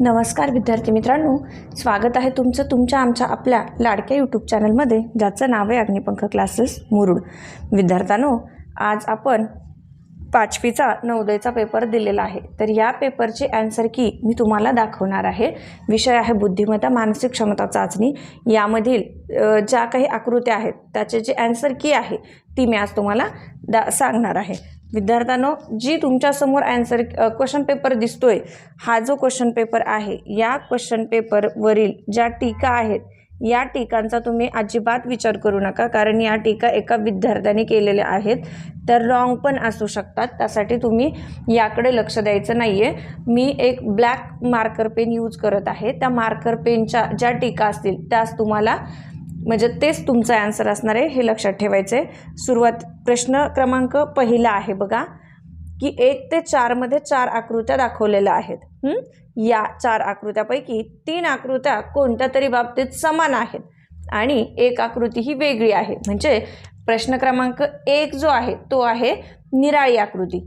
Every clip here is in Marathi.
नमस्कार विद्यार्थी मित्रांनो स्वागत आहे तुमचं तुमच्या आमच्या आपल्या लाडक्या यूट्यूब चॅनलमध्ये ज्याचं नाव आहे अग्निपंख क्लासेस मुरुड. विद्यार्थ्यांनो आज आपण पाचवीचा नवोदयचा पेपर दिलेला आहे. तर या पेपरची ॲन्सर की मी तुम्हाला दाखवणार आहे. विषय आहे बुद्धिमत्ता मानसिक क्षमता चाचणी. यामधील ज्या काही आकृत्या आहेत त्याचे जे ॲन्सर की आहे ती मी आज तुम्हाला दा सांगणार आहे. विद्यार्थ्यांनो जी तुमच्यासमोर ॲन्सर क्वेश्चन पेपर दिसतोय हा जो क्वेश्चन पेपर आहे या क्वेश्चन पेपरवरील ज्या टीका आहेत या टीकांचा तुम्ही अजिबात विचार करू नका कारण या टीका एका विद्यार्थ्याने केलेल्या आहेत. तर रॉंग पण असू शकतात त्यासाठी तुम्ही याकडे लक्ष द्यायचं नाही आहे मी एक ब्लॅक मार्कर पेन यूज करत आहे. त्या मार्कर पेनच्या ज्या टीका असतील त्याच तुम्हाला म्हणजे तेच तुमचा ॲन्सर असणार आहे हे लक्षात ठेवायचं आहे सुरुवात प्रश्न क्रमांक पहिला आहे बघा की एक ते चारमध्ये चार आकृत्या दाखवलेल्या आहेत. या चार आकृत्यापैकी तीन आकृत्या कोणत्या तरी बाबतीत समान आहेत आणि एक आकृती ही वेगळी आहे. म्हणजे प्रश्न क्रमांक एक जो आहे तो आहे निराळी आकृती.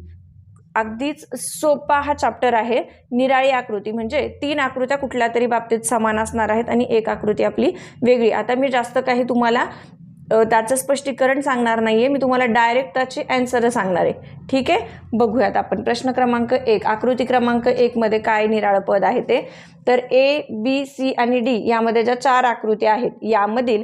अगदीच सोपा हा चॅप्टर आहे. निराळी आकृती म्हणजे तीन आकृत्या कुठल्या तरी बाबतीत समान असणार आहेत आणि एक आकृती आपली वेगळी. आता मी जास्त काही तुम्हाला त्याचं स्पष्टीकरण सांगणार नाही आहे मी तुम्हाला डायरेक्ट त्याची ॲन्सर सांगणार आहे. ठीक आहे? बघूयात आपण. प्रश्न क्रमांक एक. आकृती क्रमांक एकमध्ये काय निराळं पद आहे ते? तर ए बी सी आणि डी यामध्ये ज्या चार आकृत्या आहेत यामधील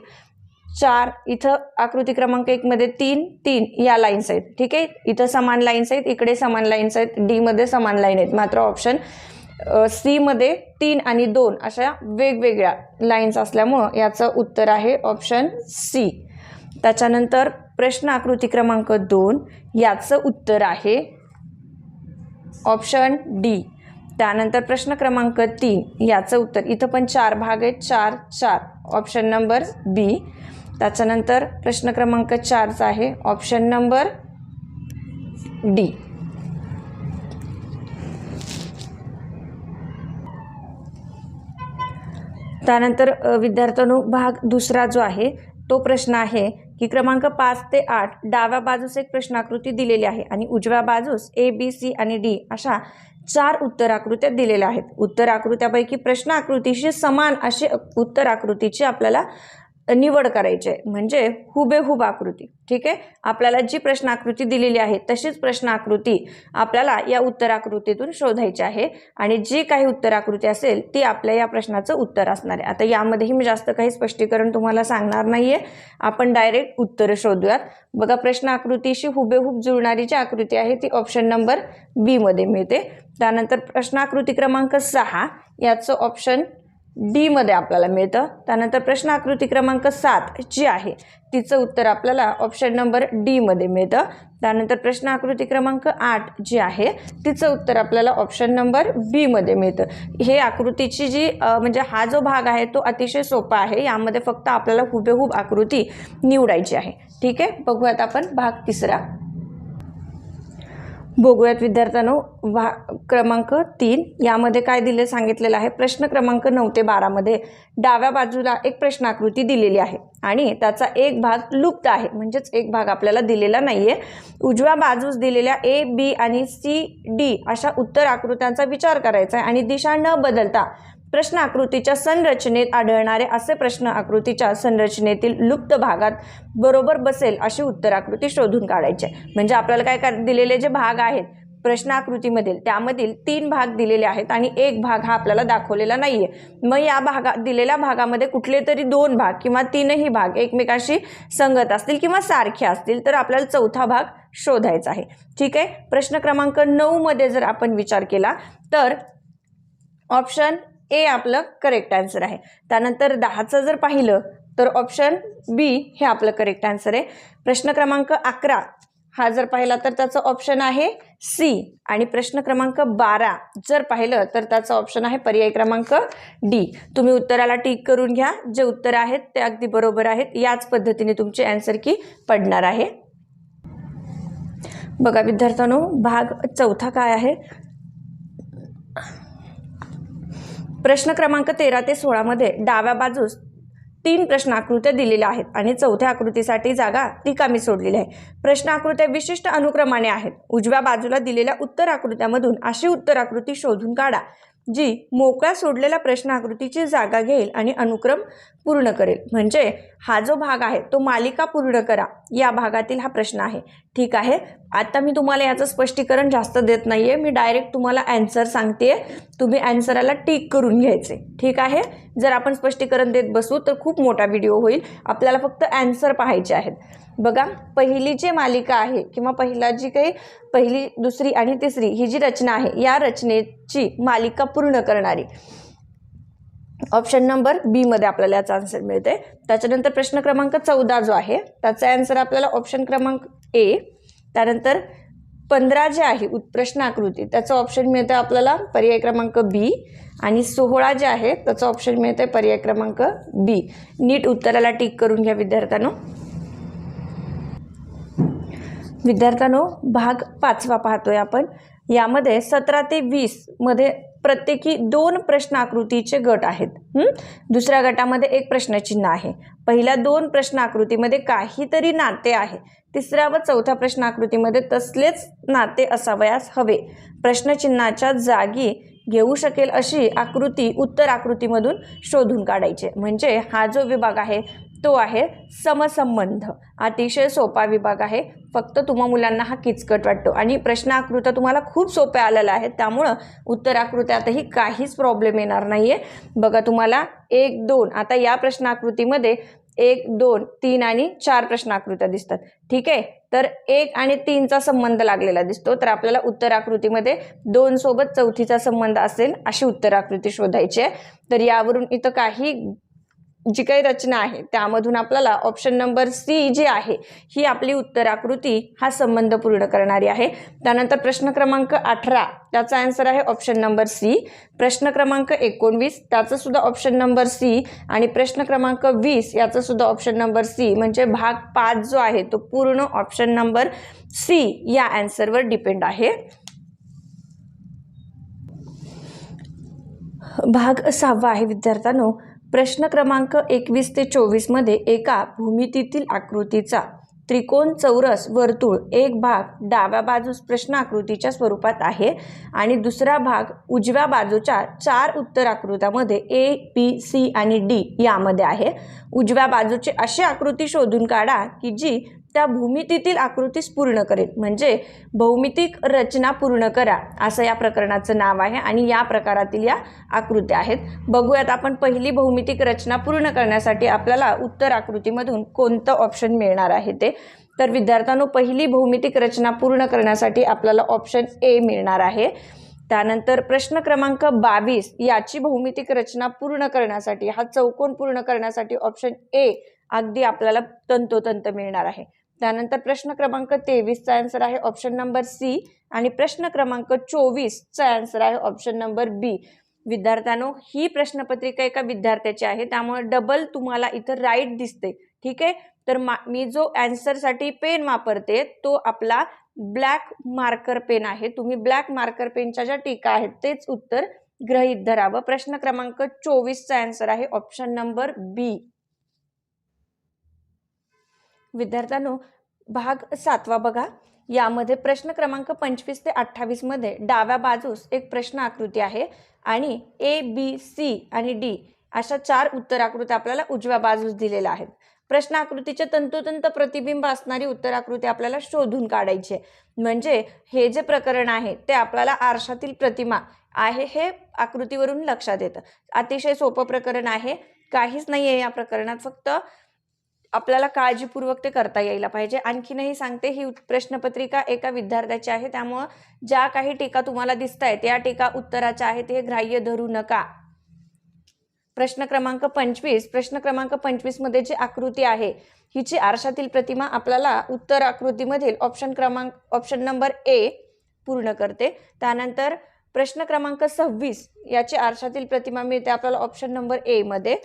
चार इथं आकृती क्रमांक एकमध्ये तीन तीन या लाईन्स आहेत. ठीक आहे? इथं समान लाईन्स आहेत इकडे समान लाईन्स आहेत डीमध्ये समान लाईन आहेत. मात्र ऑप्शन सीमध्ये तीन आणि दोन अशा वेगवेगळ्या लाईन्स असल्यामुळं याचं उत्तर आहे ऑप्शन सी त्याच्यानंतर प्रश्न आकृती क्रमांक दोन याचं उत्तर आहे. Option D. त्यानंतर प्रश्न क्रमांक तीन याचं उत्तर. इथं पण चार भाग आहेत. चार चार. Option number B. त्याच्यानंतर प्रश्न क्रमांक चारचा आहे. Option number D. त्यानंतर अ, विद्यार्थ्यांनो भाग दुसरा जो आहे तो प्रश्न आहे की क्रमांक पाच ते आठ डाव्या बाजूस एक प्रश्नाकृती दिलेली आहे आणि उजव्या बाजूस ए बी सी आणि डी अशा चार उत्तराकृत्या दिलेल्या आहेत. उत्तराकृत्यापैकी प्रश्नाकृतीशी समान अशी उत्तर आकृतीची आपल्याला निवड करायची आहे. म्हणजे हुबेहूब आकृती. ठीक आहे? आपल्याला जी प्रश्न आकृती दिलेली आहे तशीच प्रश्न आकृती आपल्याला या उत्तराकृतीतून शोधायची आहे. आणि जी काही उत्तराकृती असेल ती आपल्या या प्रश्नाचं उत्तर असणार आहे. आता यामध्येही मी जास्त काही स्पष्टीकरण तुम्हाला सांगणार नाही आहे आपण डायरेक्ट उत्तरं शोधूयात. बघा प्रश्न आकृतीशी हुबेहूब जुळणारी जी आकृती आहे ती ऑप्शन नंबर बीमध्ये मिळते. त्यानंतर प्रश्नाकृती क्रमांक सहा याचं ऑप्शन डीमध्ये आपल्याला मिळतं. त्यानंतर प्रश्न आकृती क्रमांक सात जी आहे तिचं उत्तर आपल्याला ऑप्शन नंबर डीमध्ये मिळतं. त्यानंतर प्रश्न आकृती क्रमांक आठ जी आहे तिचं उत्तर आपल्याला ऑप्शन नंबर बीमध्ये मिळतं. हे आकृतीची जी म्हणजे हा जो भाग आहे तो अतिशय सोपा आहे. यामध्ये फक्त आपल्याला हुबेहूब आकृती निवडायची आहे. ठीक आहे? बघूयात आपण भाग तिसरा. बघूयात विद्यार्थ्यांनो. वा क्रमांक तीन. यामध्ये काय दिले सांगितलेलं आहे. प्रश्न क्रमांक नऊ ते बारामध्ये डाव्या बाजूला एक प्रश्नाकृती दिलेली आहे. आणि त्याचा एक भाग लुप्त आहे. म्हणजेच एक भाग आपल्याला दिलेला नाही आहे उजव्या बाजूस दिलेल्या ए बी आणि सी डी अशा उत्तर आकृत्यांचा विचार करायचा आहे. आणि दिशा न बदलता प्रश्न आकृतीच्या संरचनेत आढळणारे असे प्रश्न आकृतीच्या संरचनेतील लुप्त भागात बरोबर बसेल अशी उत्तर आकृती शोधून काढायची आहे. म्हणजे आपल्याला काय कर दिलेले जे भाग आहेत प्रश्नाकृतीमधील त्यामधील तीन भाग दिलेले आहेत आणि एक भाग हा आपल्याला दाखवलेला नाही आहे मग या भागा दिलेल्या भागामध्ये कुठले तरी दोन भाग किंवा तीनही भाग एकमेकाशी संगत असतील किंवा सारखे असतील तर आपल्याला चौथा भाग शोधायचा आहे. ठीक आहे? प्रश्न क्रमांक नऊमध्ये जर आपण विचार केला तर ऑप्शन ए आपलं करेक्ट आन्सर आहे. त्यानंतर दहाचं जर पाहिलं तर ऑप्शन बी हे आपलं करेक्ट आन्सर आहे. प्रश्न क्रमांक अकरा हा जर पाहिला तर त्याचं ऑप्शन आहे सी आणि प्रश्न क्रमांक बारा जर पाहिलं तर त्याचं ऑप्शन आहे पर्याय क्रमांक डी तुम्ही उत्तराला टिक करून घ्या. जे उत्तर आहेत ते अगदी बरोबर आहेत. याच पद्धतीने तुमची आन्सर की पडणार आहे. बघा विद्यार्थ्यांनो भाग चौथा काय आहे? प्रश्न क्रमांक तेरा ते सोळामध्ये डाव्या बाजूस तीन प्रश्न आकृत्या दिलेल्या आहेत आणि चौथ्या आकृतीसाठी जागा रिकामी सोडलेली आहे. प्रश्न आकृत्या विशिष्ट अनुक्रमाने आहेत. उजव्या बाजूला दिलेल्या उत्तर आकृत्यामधून अशी उत्तर आकृती शोधून काढा जी मोकळ्या सोडलेल्या प्रश्न आकृतीची जागा घेईल आणि अनुक्रम पूर्ण करेल. म्हणजे हा जो भाग आहे तो मालिका पूर्ण करा. या भागातील हा प्रश्न आहे. ठीक आहे? आता मी तुम्हाला याचं स्पष्टीकरण जास्त देत नाही आहे मी डायरेक्ट तुम्हाला अँसर सांगते. तुम्ही ॲन्सराला टिक करून घ्यायचे. ठीक आहे? जर आपण स्पष्टीकरण देत बसू तर खूप मोठा व्हिडिओ होईल. आपल्याला फक्त ॲन्सर पाहायचे आहेत. बघा पहिली जी मालिका आहे किंवा पहिला जी काही पहिली दुसरी आणि तिसरी ही जी रचना आहे या रचनेची मालिका पूर्ण करणारी. ऑप्शन नंबर बीमध्ये आपल्याला याचा आन्सर मिळते. त्याच्यानंतर प्रश्न क्रमांक चौदा जो आहे त्याचा आन्सर आपल्याला ऑप्शन क्रमांक ए त्यानंतर पंधरा जे आहे उत्प्रश्न आकृती त्याचं ऑप्शन मिळतं आपल्याला पर्याय क्रमांक बी आणि सोहळा जे आहे त्याचं ऑप्शन मिळतं पर्याय क्रमांक बी नीट उत्तराला टिक करून घ्या विद्यार्थ्यांनो. विद्यार्थ्यांनो भाग पाचवा पाहतोय आपण. यामध्ये सतरा ते वीसमध्ये प्रत्येकी दोन प्रश्नाकृतीचे गट आहेत. दुसऱ्या गटामध्ये एक प्रश्नचिन्ह आहे. पहिल्या दोन प्रश्नाकृतीमध्ये काहीतरी नाते आहे. तिसऱ्या व चौथ्या प्रश्न आकृतीमध्ये तसलेच नाते असावयास हवे. प्रश्नचिन्हाच्या जागी घेऊ शकेल अशी आकृती उत्तर आकृतीमधून शोधून काढायचे. म्हणजे हा जो विभाग आहे तो आहे समसंबंध. अतिशय सोपा विभाग आहे. फक्त तुम्हा मुलांना हा किचकट वाटतो. आणि प्रश्न आकृत्या तुम्हाला खूप सोप्या आलेल्या आहेत त्यामुळं उत्तर आकृत्यातही काहीच प्रॉब्लेम येणार नाही आहे बघा तुम्हाला एक दोन आता या प्रश्नाकृतीमध्ये एक दोन तीन आणि चार प्रश्न आकृत्या दिसतात. ठीक आहे? तर एक आणि तीनचा संबंध लागलेला दिसतो. तर आपल्याला उत्तर आकृतीमध्ये दोन सोबत चौथीचा संबंध असेल अशी उत्तर आकृती शोधायची आहे. तर यावरून इथं काही जी काही रचना आहे त्यामधून आपल्याला ऑप्शन नंबर सी जी आहे ही आपली उत्तराकृती हा संबंध पूर्ण करणारी आहे. त्यानंतर प्रश्न क्रमांक अठरा त्याचा आन्सर आहे ऑप्शन नंबर सी प्रश्न क्रमांक एकोणवीस त्याचं सुद्धा ऑप्शन नंबर सी आणि प्रश्न क्रमांक वीस याचं सुद्धा ऑप्शन नंबर सी म्हणजे भाग पाच जो आहे तो पूर्ण ऑप्शन नंबर सी या आन्सरवर डिपेंड आहे. भाग सहावा आहे विद्यार्थ्यांनो. प्रश्न क्रमांक एकवीस ते चोवीसमध्ये एका भूमितीतील आकृतीचा त्रिकोण चौरस वर्तुळ एक भाग डाव्या बाजूस प्रश्न आकृतीच्या स्वरूपात आहे आणि दुसरा भाग उजव्या बाजूच्या चार उत्तर आकृत्यामध्ये ए बी सी आणि डी यामध्ये आहे. उजव्या बाजूची अशी आकृती शोधून काढा की जी त्या भूमितीतील आकृतीस पूर्ण करेल म्हणजे भौमितिक रचना पूर्ण करा. असं या प्रकरणाचं नाव आहे आणि या प्रकारातील या आकृत्या आहेत. बघूयात आपण पहिली भौमितिक रचना पूर्ण करण्यासाठी आपल्याला उत्तर आकृतीमधून कोणतं ऑप्शन मिळणार आहे ते. तर विद्यार्थ्यांनो पहिली भौमितिक रचना पूर्ण करण्यासाठी आपल्याला ऑप्शन ए मिळणार आहे. त्यानंतर प्रश्न क्रमांक बावीस याची भौमितिक रचना पूर्ण करण्यासाठी हा चौकोन पूर्ण करण्यासाठी ऑप्शन ए अगदी आपल्याला तंतोतंत मिळणार आहे. त्यानंतर प्रश्न क्रमांक तेवीसचा आन्सर आहे ऑप्शन नंबर सी आणि प्रश्न क्रमांक चोवीसचा आन्सर आहे ऑप्शन नंबर बी विद्यार्थ्यांनो ही प्रश्नपत्रिका एका विद्यार्थ्याची आहे त्यामुळे डबल तुम्हाला इथं राईट दिसते. ठीक आहे? तर मा मी जो ॲन्सरसाठी पेन वापरते तो आपला ब्लॅक मार्कर पेन आहे. तुम्ही ब्लॅक मार्कर पेनच्या ज्या टीका आहेत तेच उत्तर गृहीत धरावं प्रश्न क्रमांक चोवीसचा आन्सर आहे ऑप्शन नंबर बी विद्यार्थ्यांनो भाग सातवा बघा. यामध्ये प्रश्न क्रमांक पंचवीस ते अठ्ठावीसमध्ये डाव्या बाजूस एक प्रश्न आकृती आहे आणि ए बी सी आणि डी अशा चार उत्तर आकृत्या आपल्याला उजव्या बाजूस दिलेल्या आहेत. प्रश्न आकृतीचे तंतोतंत प्रतिबिंब असणारी उत्तर आकृती आपल्याला शोधून काढायची आहे. म्हणजे हे जे प्रकरण आहे ते आपल्याला आरशातील प्रतिमा आहे हे आकृतीवरून लक्षात येतं. अतिशय सोपं प्रकरण आहे. काहीच नाही आहे या प्रकरणात. फक्त आपल्याला काळजीपूर्वक ते करता यायला पाहिजे. आणखीनही सांगते ही प्रश्नपत्रिका एका विद्यार्थ्याची आहे. त्यामुळं ज्या काही टीका तुम्हाला दिसत आहेत या टीका उत्तराच्या आहेत. हे ग्राह्य धरू नका. प्रश्न क्रमांक पंचवीस. प्रश्न क्रमांक पंचवीसमध्ये जी आकृती आहे हिची आरशातील प्रतिमा आपल्याला उत्तर आकृतीमधील ऑप्शन क्रमांक ऑप्शन नंबर ए पूर्ण करते. त्यानंतर प्रश्न क्रमांक सव्वीस याची आरशातील प्रतिमा मिळते आपल्याला ऑप्शन नंबर एमध्ये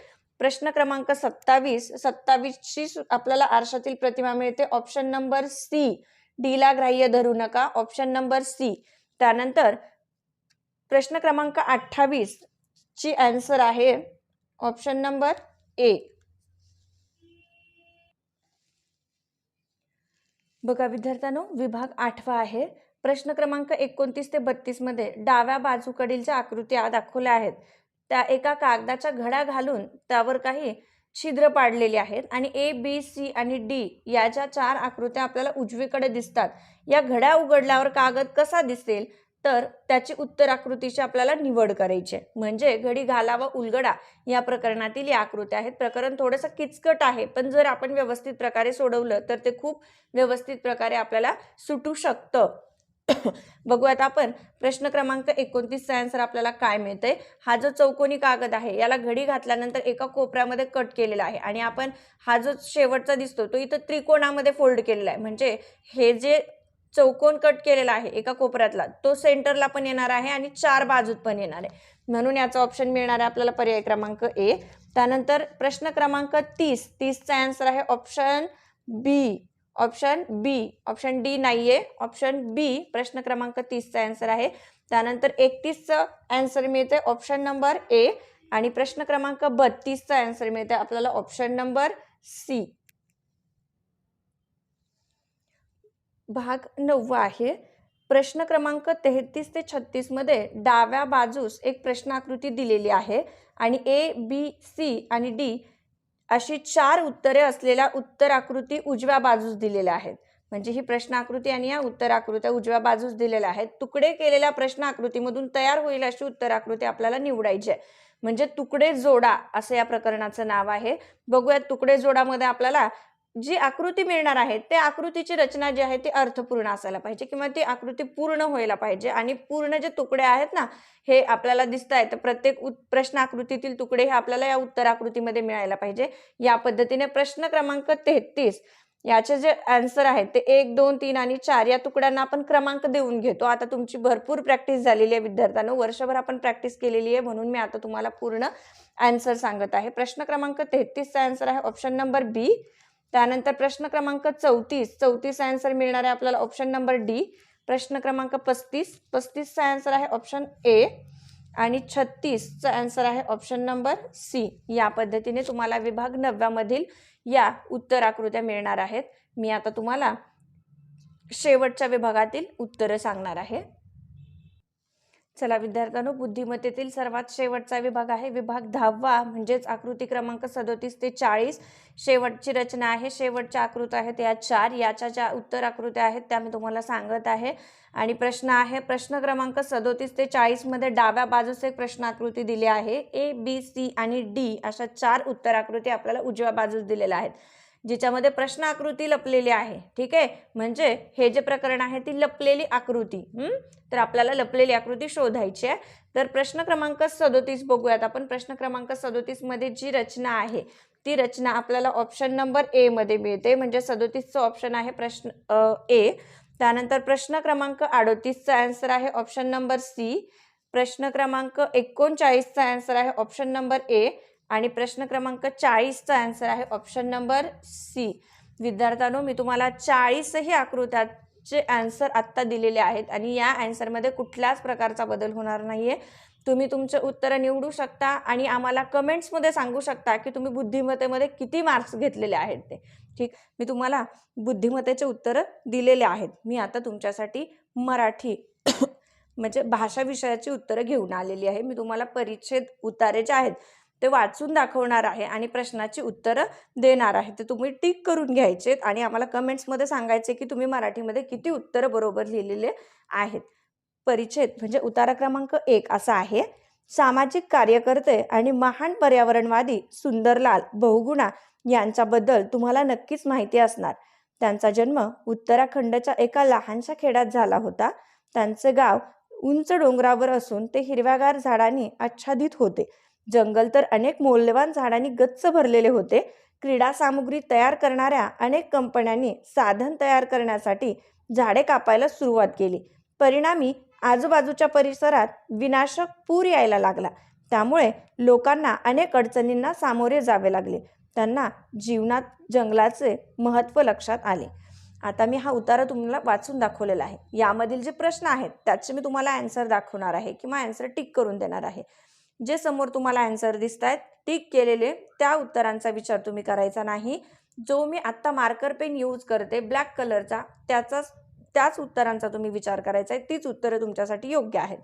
प्रश्न क्रमांक सत्तावीस सत्तावीसची आपल्याला आरशातील प्रतिमा मिळते. ऑप्शन नंबर सी डीला ग्राह्य धरू नका. ऑप्शन नंबर सी त्यानंतर प्रश्न क्रमांक अठ्ठावीस ची आन्सर आहे. ऑप्शन नंबर ए बघा विद्यार्थ्यांनो विभाग आठवा आहे. प्रश्न क्रमांक एकोणतीस ते बत्तीसमध्ये डाव्या बाजूकडील ज्या आकृत्या दाखवल्या आहेत त्या एका कागदाच्या घड्या घालून त्यावर काही छिद्र पाडलेली आहेत आणि ए बी सी आणि डी या ज्या चार आकृत्या आपल्याला उजवीकडे दिसतात या घड्या उघडल्यावर कागद कसा दिसेल? तर त्याची उत्तर आकृतीची आपल्याला निवड करायची आहे. म्हणजे घडी घाला व उलगडा या प्रकरणातील या आकृत्या आहेत. प्रकरण थोडंसं किचकट आहे पण जर आपण व्यवस्थित प्रकारे सोडवलं तर ते खूप व्यवस्थित प्रकारे आपल्याला सुटू शकतं. बघूयात आपण. प्रश्न क्रमांक एकोणतीसचा आन्सर आपल्याला काय मिळतंय? हा जो चौकोनी कागद आहे याला घडी घातल्यानंतर एका कोपऱ्यामध्ये कट केलेला आहे. आणि आपण हा जो शेवटचा दिसतो तो इथं त्रिकोणामध्ये फोल्ड केलेला आहे. म्हणजे हे जे चौकोन कट केलेला आहे एका कोपऱ्यातला तो सेंटरला पण येणार आहे आणि चार बाजूत पण येणार आहे. म्हणून याचा ऑप्शन मिळणार आहे आपल्याला पर्याय क्रमांक ए त्यानंतर प्रश्न क्रमांक तीस. तीसचा आन्सर आहे option B option B option D नाही आहे ऑप्शन बी प्रश्न क्रमांक तीसचा ॲन्सर आहे. त्यानंतर एकतीसचं ॲन्सर मिळते ऑप्शन नंबर ए आणि प्रश्न क्रमांक बत्तीसचा ॲन्सर मिळते आपल्याला. ऑप्शन नंबर सी भाग नववा आहे. प्रश्न क्रमांक तेहतीस ते छत्तीसमध्ये डाव्या बाजूस एक प्रश्नाकृती दिलेली आहे आणि ए बी सी आणि डी अशी चार उत्तरे असलेल्या उत्तर आकृती उजव्या बाजूस दिलेल्या आहेत. म्हणजे ही प्रश्न आकृती आणि या उत्तर आकृत्या उजव्या बाजूस दिलेल्या आहेत. तुकडे केलेल्या प्रश्न आकृतीमधून तयार होईल अशी उत्तर आकृती आपल्याला निवडायची आहे. म्हणजे तुकडे जोडा असं या प्रकरणाचं नाव आहे. बघूया तुकडे जोडामध्ये आपल्याला जी आकृती मिळणार आहे त्या आकृतीची रचना जी आहे ती अर्थपूर्ण असायला पाहिजे किंवा ती आकृती पूर्ण व्हायला पाहिजे. आणि पूर्ण जे तुकडे आहेत ना हे आपल्याला दिसत आहेत तर प्रत्येक प्रश्न आकृतीतील तुकडे हे आपल्याला या उत्तर आकृतीमध्ये मिळायला पाहिजे. या पद्धतीने प्रश्न क्रमांक तेहतीस याचे जे आन्सर आहेत ते एक दोन तीन आणि चार या तुकड्यांना आपण क्रमांक देऊन घेतो. आता तुमची भरपूर प्रॅक्टिस झालेली आहे विद्यार्थ्यांनो. वर्षभर आपण प्रॅक्टिस केलेली आहे म्हणून मी आता तुम्हाला पूर्ण आन्सर सांगत आहे. प्रश्न क्रमांक तेहतीसचा आन्सर आहे. ऑप्शन नंबर बी त्यानंतर प्रश्न क्रमांक चौतीस. चौतीस आन्सर मिळणार आहे आपल्याला ऑप्शन नंबर डी प्रश्न क्रमांक पस्तीस. पस्तीसचा आन्सर आहे ऑप्शन ए आणि छत्तीसचा आन्सर आहे ऑप्शन नंबर सी या पद्धतीने तुम्हाला विभाग नवव्यामधील या उत्तर आकृत्या मिळणार आहेत. मी आता तुम्हाला शेवटच्या विभागातील उत्तरं सांगणार आहे. चला विद्यार्थ्यांनो बुद्धिमत्तेतील सर्वात शेवटचा विभाग आहे विभाग दहावा म्हणजेच आकृती क्रमांक सदोतीस ते चाळीस. शेवटची रचना आहे शेवटच्या आकृत्या आहेत या चार याच्या ज्या उत्तर आकृत्या आहेत त्या मी तुम्हाला सांगत आहे. आणि प्रश्न आहे प्रश्न क्रमांक सदोतीस ते चाळीसमध्ये डाव्या बाजूस एक प्रश्न आकृती दिली आहे. ए बी सी आणि डी अशा चार उत्तर आकृती आपल्याला उजव्या बाजूस दिलेल्या आहेत. जिच्यामध्ये प्रश्न आकृती लपलेली आहे ठीक आहे? म्हणजे हे जे प्रकरण आहे ती लपलेली आकृती तर आपल्याला लपलेली आकृती शोधायची आहे. तर प्रश्न क्रमांक सदोतीस बघूयात आपण. प्रश्न क्रमांक सदोतीसमध्ये जी रचना आहे ती रचना आपल्याला ऑप्शन नंबर ए मध्ये मिळते. म्हणजे सदोतीसचं ऑप्शन आहे प्रश्न ए त्यानंतर प्रश्न क्रमांक अडोतीसचा आन्सर आहे ऑप्शन नंबर सी प्रश्न क्रमांक एकोणचाळीसचा आन्सर आहे ऑप्शन नंबर ए आणि प्रश्न क्रमांक चाळीसचा आन्सर आहे ऑप्शन नंबर सी विद्यार्थ्यांनो मी तुम्हाला चाळीसही आकृत्याचे आन्सर आत्ता दिलेले आहेत आणि या आन्सरमध्ये कुठल्याच प्रकारचा बदल होणार नाही आहे तुम्ही तुमचे उत्तरं निवडू शकता आणि आम्हाला कमेंट्समध्ये सांगू शकता की तुम्ही बुद्धिमत्तेमध्ये किती मार्क्स घेतलेले आहेत ते. ठीक? मी तुम्हाला बुद्धिमत्तेचे उत्तरं दिलेले आहेत. मी आता तुमच्यासाठी मराठी म्हणजे भाषा विषयाची उत्तरं घेऊन आलेली आहे. मी तुम्हाला परिच्छेद उतारे जे आहेत ते वाचून दाखवणार आहे आणि प्रश्नाची उत्तरं देणार आहे. ते तुम्ही टिक करून घ्यायचेत आणि आम्हाला कमेंट्समध्ये सांगायचे की तुम्ही मराठीमध्ये किती उत्तरं बरोबर लिहिलेले आहेत. परिच्छेद म्हणजे उतारा क्रमांक एक असा आहे. सामाजिक कार्यकर्ते आणि महान पर्यावरणवादी सुंदरलाल बहुगुणा यांच्याबद्दल तुम्हाला नक्कीच माहिती असणार. त्यांचा जन्म उत्तराखंडच्या एका लहानशा खेड्यात झाला होता. त्यांचे गाव उंच डोंगरावर असून ते हिरव्यागार झाडांनी आच्छादित होते. जंगल तर अनेक मौल्यवान झाडांनी गच्च भरलेले होते. क्रीडा सामुग्री तयार करणाऱ्या अनेक कंपन्यांनी साधन तयार करण्यासाठी झाडे कापायला सुरुवात केली. परिणामी आजूबाजूच्या परिसरात विनाशक पूर यायला लागला. त्यामुळे लोकांना अनेक अडचणींना सामोरे जावे लागले. त्यांना जीवनात जंगलाचे महत्त्व लक्षात आले. आता मी हा उतारा तुम्हाला वाचून दाखवलेला आहे. यामधील जे प्रश्न आहेत त्याचे मी तुम्हाला आन्सर दाखवणार आहे किंवा आन्सर टिक करून देणार आहे. जे समोर तुम्हाला आन्सर दिसत आहेत टिक केलेले त्या उत्तरांचा विचार तुम्ही करायचा नाही. जो मी आत्ता मार्कर पेन यूज करते ब्लॅक कलरचा त्याचाच त्याच उत्तरांचा तुम्ही विचार करायचा आहे तीच उत्तरं तुमच्यासाठी योग्य आहेत.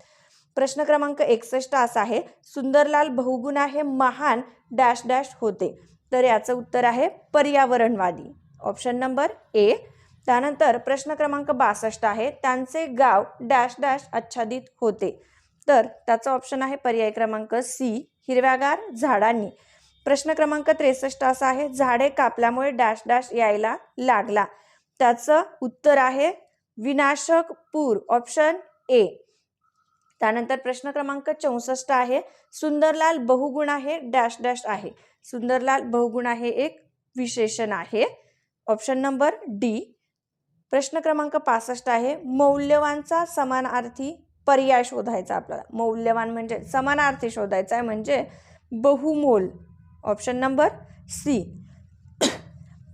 प्रश्न क्रमांक एकसष्ट असा आहे सुंदरलाल बहुगुण आहे महान डॅश डॅश होते. तर याचं उत्तर आहे पर्यावरणवादी. ऑप्शन नंबर ए त्यानंतर प्रश्न क्रमांक बासष्ट आहे त्यांचे गाव डॅश डॅश आच्छादित होते. तर त्याचा ऑप्शन आहे पर्याय क्रमांक सी हिरव्यागार झाडांनी. प्रश्न क्रमांक त्रेसष्ट असा आहे झाडे कापल्यामुळे डॅश डॅश यायला लागला. त्याचं उत्तर आहे विनाशक पूर ऑप्शन ए त्यानंतर प्रश्न क्रमांक चौसष्ट आहे सुंदरलाल बहुगुण आहे डॅश डॅश आहे. सुंदरलाल बहुगुण आहे एक विशेषण आहे. ऑप्शन नंबर डी प्रश्न क्रमांक पासष्ट आहे मौल्यवानचा समानार्थी पर्याय शोधायचा आपल्याला. मौल्यवान म्हणजे समानार्थी शोधायचा आहे म्हणजे बहुमोल. ऑप्शन नंबर सी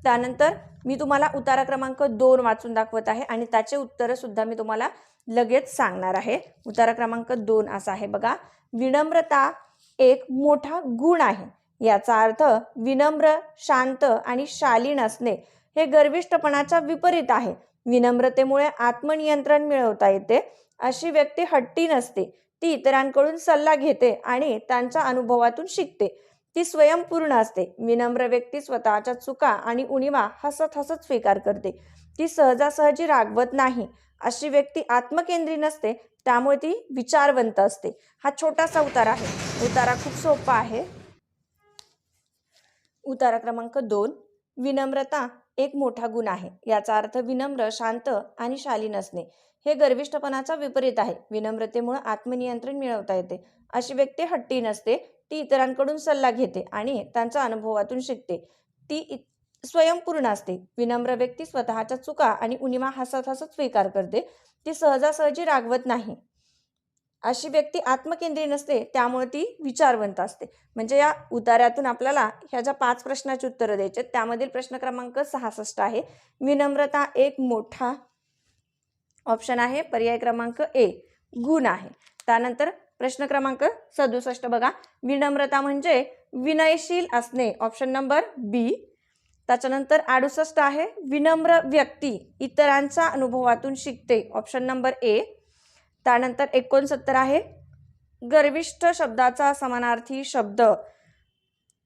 त्यानंतर मी तुम्हाला उतारा क्रमांक दोन वाचून दाखवत आहे आणि त्याचे उत्तरं सुद्धा मी तुम्हाला लगेच सांगणार आहे. उतारा क्रमांक दोन असा आहे बघा. विनम्रता एक मोठा गुण आहे. याचा अर्थ विनम्र शांत आणि शालीन असणे हे गर्विष्ठपणाच्या विपरीत आहे. विनम्रतेमुळे आत्मनियंत्रण मिळवता येते. अशी व्यक्ती हट्टी नसते. ती इतरांकडून सल्ला घेते आणि त्यांच्या अनुभवातून शिकते. ती स्वयंपूर्ण असते. विनम्र व्यक्ती स्वतःच्या चुका आणि उणीवा हसत हसत स्वीकार करते. ती सहजासहजी रागवत नाही. अशी व्यक्ती आत्मकेंद्री नसते त्यामुळे ती विचारवंत असते. हा छोटासा उतार आहे. उतारा खूप सोपा आहे. उतारा क्रमांक दोन. विनम्रता एक मोठा गुण आहे. याचा अर्थ विनम्र शांत आणि शालीन असणे. हे गर्विष्ठपणाचा विपरीत आहे. विनम्रतेमुळे आत्मनियंत्रण मिळवता येते. अशी व्यक्ती हट्टी नसते ती इतरांकडून सल्ला घेते आणि त्यांच्या अनुभवातून शिकते. ती स्वयंपूर्ण असते. विनम्र व्यक्ती स्वतःच्या चुका आणि उणिवा हसत हसत स्वीकार करते. ती सहजासहजी रागवत नाही. अशी व्यक्ती आत्मकेंद्री नसते त्यामुळे ती विचारवंत असते. म्हणजे या उतार्यातून आपल्याला ह्या ज्या पाच प्रश्नाची उत्तरं द्यायची आहेत, त्यामधील प्रश्न क्रमांक सहासष्ट आहे. विनम्रता एक मोठा ऑप्शन आहे पर्याय क्रमांक ए गुण आहे. त्यानंतर प्रश्न क्रमांक सदुसष्ट बघा. विनम्रता म्हणजे विनयशील असणे. Option number B. त्याच्यानंतर अडुसष्ट आहे विनम्र व्यक्ती इतरांच्या अनुभवातून शिकते. Option number A. त्यानंतर एकोणसत्तर आहे गर्विष्ठ शब्दाचा समानार्थी शब्द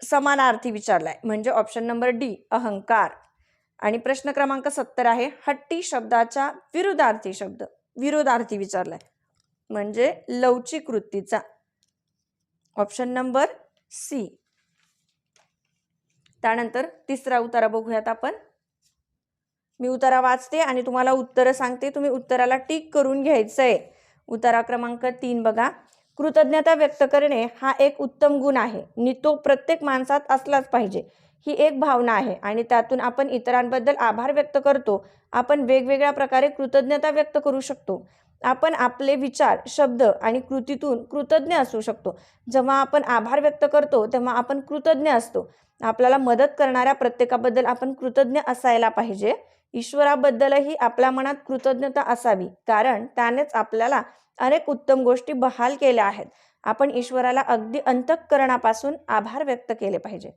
समानार्थी विचारलाय. म्हणजे ऑप्शन नंबर डी अहंकार. आणि प्रश्न क्रमांक सत्तर आहे हट्टी शब्दाच्या विरुद्धार्थी शब्द विरोधार्थी विचारलाय. म्हणजे लवचिक वृत्तीचा. ऑप्शन नंबर सी त्यानंतर तिसरा उतारा बघूयात आपण. मी उतारा वाचते आणि तुम्हाला उत्तरं सांगते. तुम्ही उत्तराला टिक करून घ्यायचं आहे उतारा क्रमांक तीन बघा. कृतज्ञता व्यक्त करणे हा एक उत्तम गुण आहे. आणि तो प्रत्येक माणसात असलाच पाहिजे. ही एक भावना आहे आणि त्यातून आपण इतरांबद्दल आभार व्यक्त करतो. आपण वेगवेगळ्या प्रकारे कृतज्ञता व्यक्त करू शकतो. आपण आपले विचार शब्द आणि कृतीतून कृतज्ञ असू शकतो. जेव्हा आपण आभार व्यक्त करतो तेव्हा आपण कृतज्ञ असतो. आपल्याला मदत करणाऱ्या प्रत्येकाबद्दल आपण कृतज्ञ असायला पाहिजे. ईश्वराबद्दलही आपल्या मनात कृतज्ञता असावी. कारण त्यानेच आपल्याला अनेक उत्तम गोष्टी बहाल केल्या आहेत. आपण ईश्वराला अगदी अंतःकरणापासून आभार व्यक्त केले पाहिजे.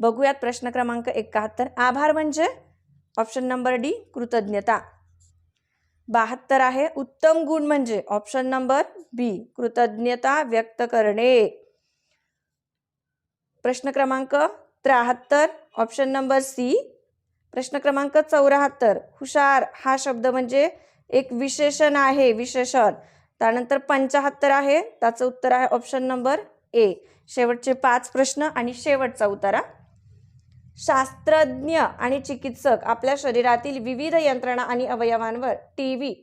बघूयात प्रश्न क्रमांक एकाहत्तर. आभार म्हणजे? ऑप्शन नंबर डी कृतज्ञता. बहात्तर आहे. उत्तम गुण म्हणजे? ऑप्शन नंबर बी कृतज्ञता व्यक्त करणे. प्रश्न क्रमांक त्र्याहत्तर. ऑप्शन नंबर सी प्रश्न क्रमांक चौऱ्याहत्तर. हुशार हा शब्द म्हणजे एक विशेषण आहे विशेषण. त्यानंतर पंचाहत्तर आहे. त्याचं उत्तर आहे ऑप्शन नंबर ए. शेवटचे पाच प्रश्न आणि शेवटचा उतारा. शास्त्रज्ञ आणि चिकित्सक आपल्या शरीरातील विविध यंत्रणा आणि अवयवांवर टी व्ही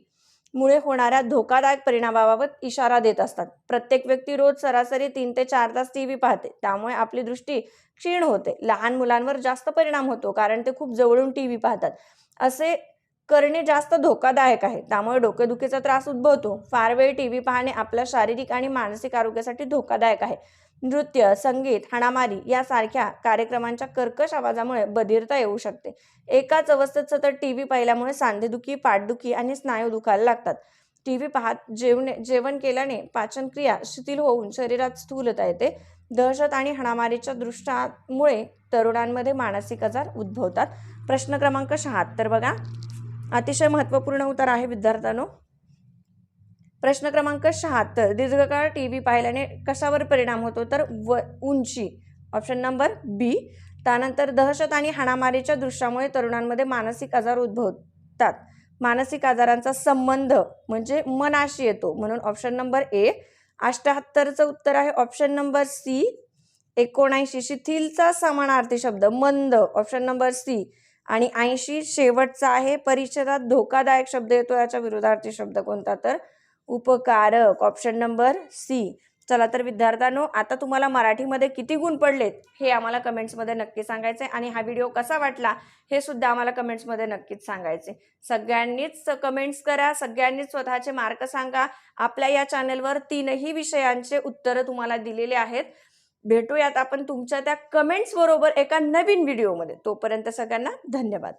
मुळे होणाऱ्या धोकादायक परिणामाबाबत इशारा देत असतात. प्रत्येक व्यक्ती रोज सरासरी तीन ते चार तास टी व्ही पाहते. त्यामुळे आपली दृष्टी क्षीण होते. लहान मुलांवर जास्त परिणाम होतो कारण ते खूप जवळून टी व्ही पाहतात. असे करणे जास्त धोकादायक आहे. त्यामुळे डोकेदुखीचा त्रास उद्भवतो. फार वेळ टी व्ही पाहणे आपल्या शारीरिक आणि मानसिक आरोग्यासाठी धोकादायक आहे. नृत्य संगीत हाणामारी यासारख्या कार्यक्रमांच्या कर्कश आवाजामुळे बधिरता येऊ शकते. एकाच अवस्थेत सतत टी व्ही पाहिल्यामुळे सांधेदुखी पाठदुखी आणि स्नायू दुखायला लागतात. टी व्ही पाहत जेवणे जेवण केल्याने पाचनक्रिया शिथिल होऊन शरीरात स्थूलता येते. दहशत आणि हाणामारीच्या दृष्टामुळे तरुणांमध्ये मानसिक आजार उद्भवतात. प्रश्न क्रमांक शहात्तर बघा. अतिशय महत्त्वपूर्ण उत्तर आहे विद्यार्थ्यांनो. प्रश्न क्रमांक शहात्तर. दीर्घकाळ टी व्ही पाहिल्याने कशावर परिणाम होतो? तर व उंची. ऑप्शन नंबर बी त्यानंतर दहशत आणि हाणामारीच्या दृश्यामुळे तरुणांमध्ये मानसिक आजार उद्भवतात. मानसिक आजारांचा संबंध म्हणजे मनाशी येतो. म्हणून ऑप्शन नंबर ए अष्ट्याहत्तरचं उत्तर आहे. ऑप्शन नंबर सी एकोणऐंशी शिथिलचा समानार्थी शब्द मंद. ऑप्शन नंबर सी आणि ऐंशी शेवटचा आहे. परिच्छेदात धोकादायक शब्द येतो. याच्या विरोधार्थी शब्द कोणता? तर उपकारक. ऑप्शन नंबर सी चला तर विद्यार्थ्यांनो आता तुम्हाला मराठीमध्ये किती गुण पडलेत हे आम्हाला कमेंट्समध्ये नक्की सांगायचं आहे आणि हा व्हिडिओ कसा वाटला हे सुद्धा आम्हाला कमेंट्समध्ये नक्कीच सांगायचे सगळ्यांनीच कमेंट्स करा सगळ्यांनीच स्वतःचे मार्क सांगा. आपल्या या चॅनलवर तीनही विषयांचे उत्तरं तुम्हाला दिलेले आहेत. भेटूयात आपण तुमच्या त्या कमेंट्स बरोबर एका नवीन व्हिडिओमध्ये तोपर्यंत सगळ्यांना धन्यवाद.